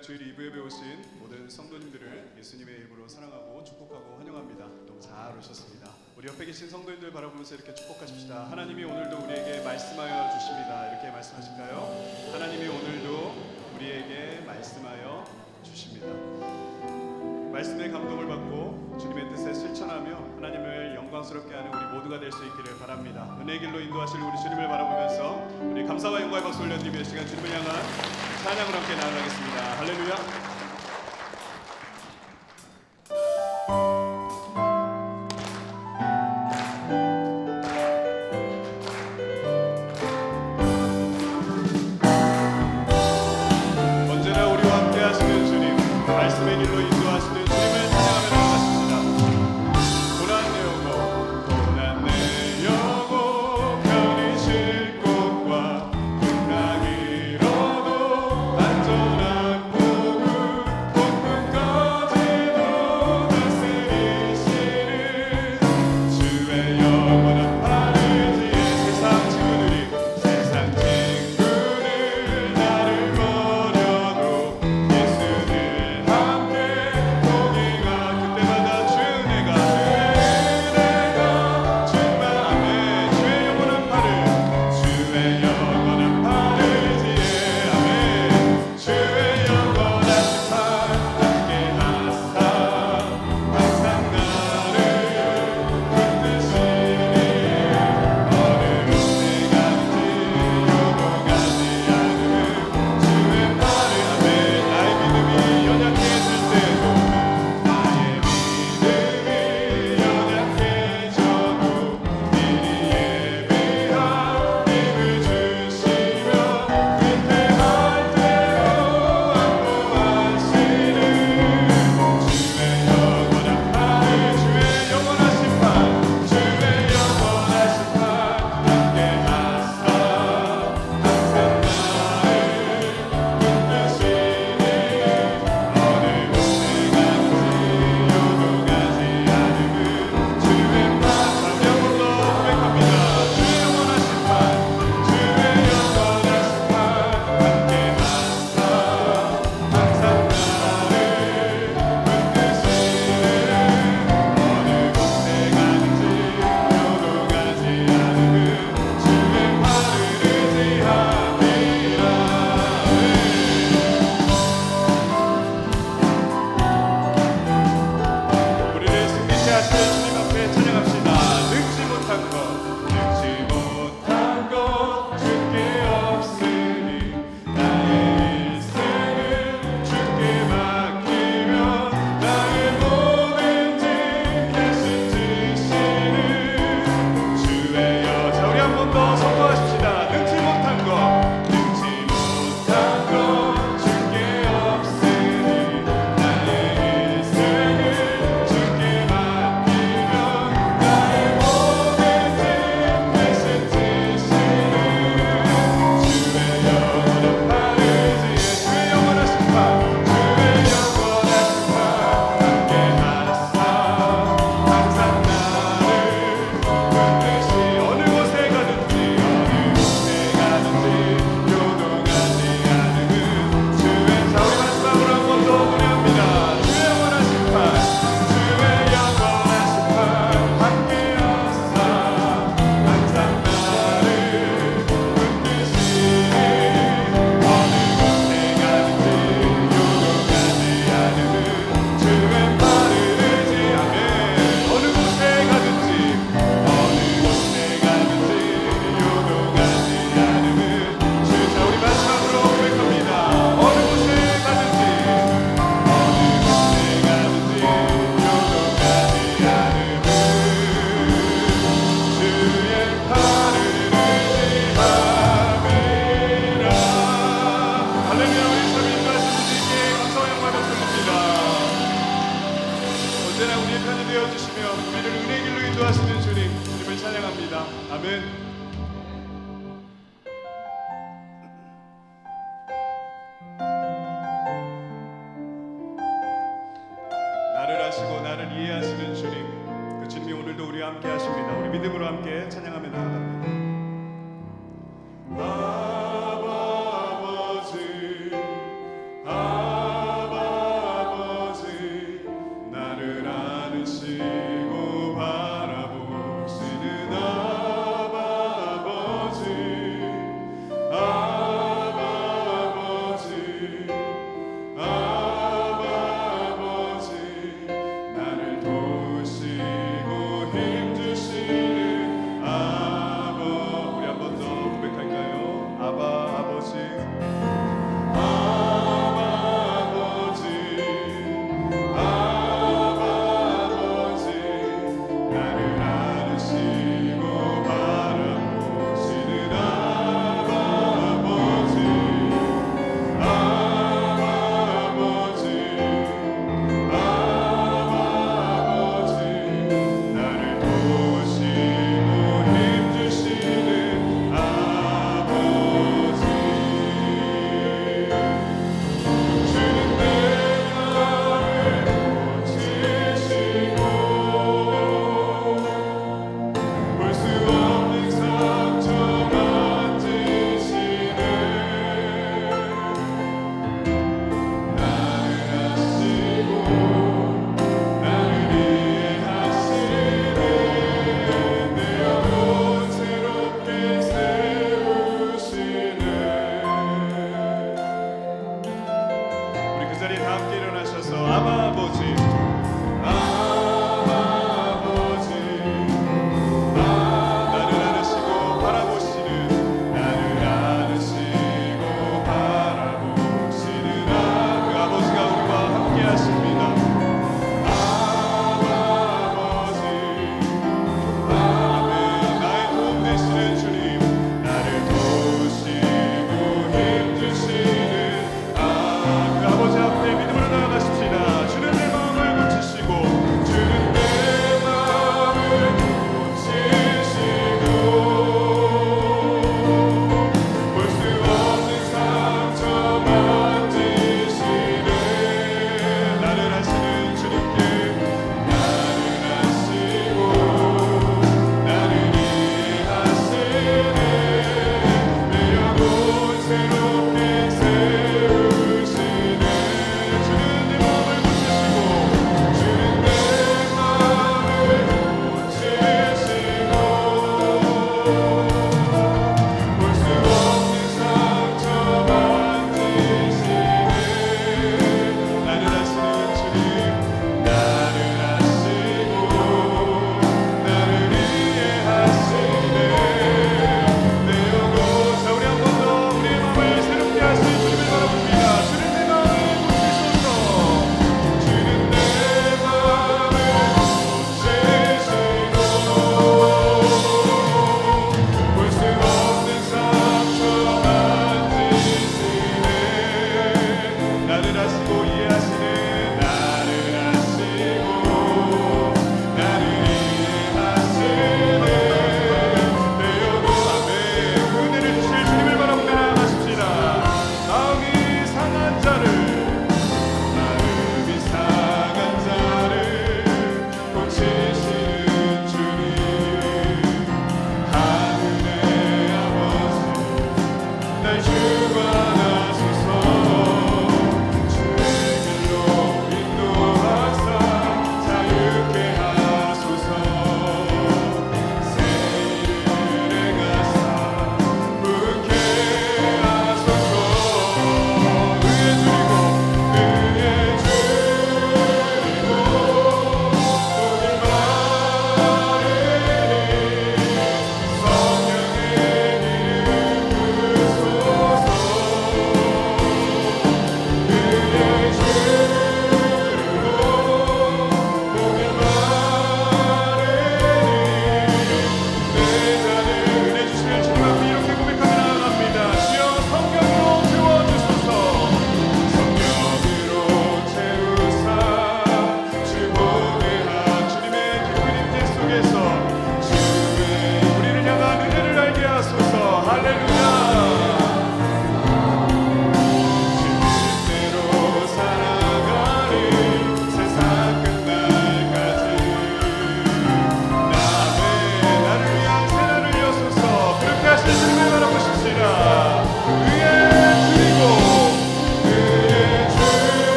오늘 주일 이브에 배우신 모든 성도님들을 예수님의 이름으로 사랑하고 축복하고 환영합니다. 너무 잘 오셨습니다. 우리 옆에 계신 성도님들 바라보면서 이렇게 축복하십시다. 하나님이 오늘도 우리에게 말씀하여 주십니다. 이렇게 말씀하실까요? 하나님이 오늘도 우리에게 말씀하여 주십니다. 말씀의 감동을 받고 주님의 뜻에 실천하며 하나님을 영광스럽게 하는 우리 모두가 될 수 있기를 바랍니다. 은혜 길로 인도하실 우리 주님을 바라보면서 우리 감사와 영광의 박수 올려드리며 시간 주님을 향한 찬양으로 함께 나아가겠습니다. 할렐루야. Yeah. 기도하시는 주님, 주님을 찬양합니다. 아멘.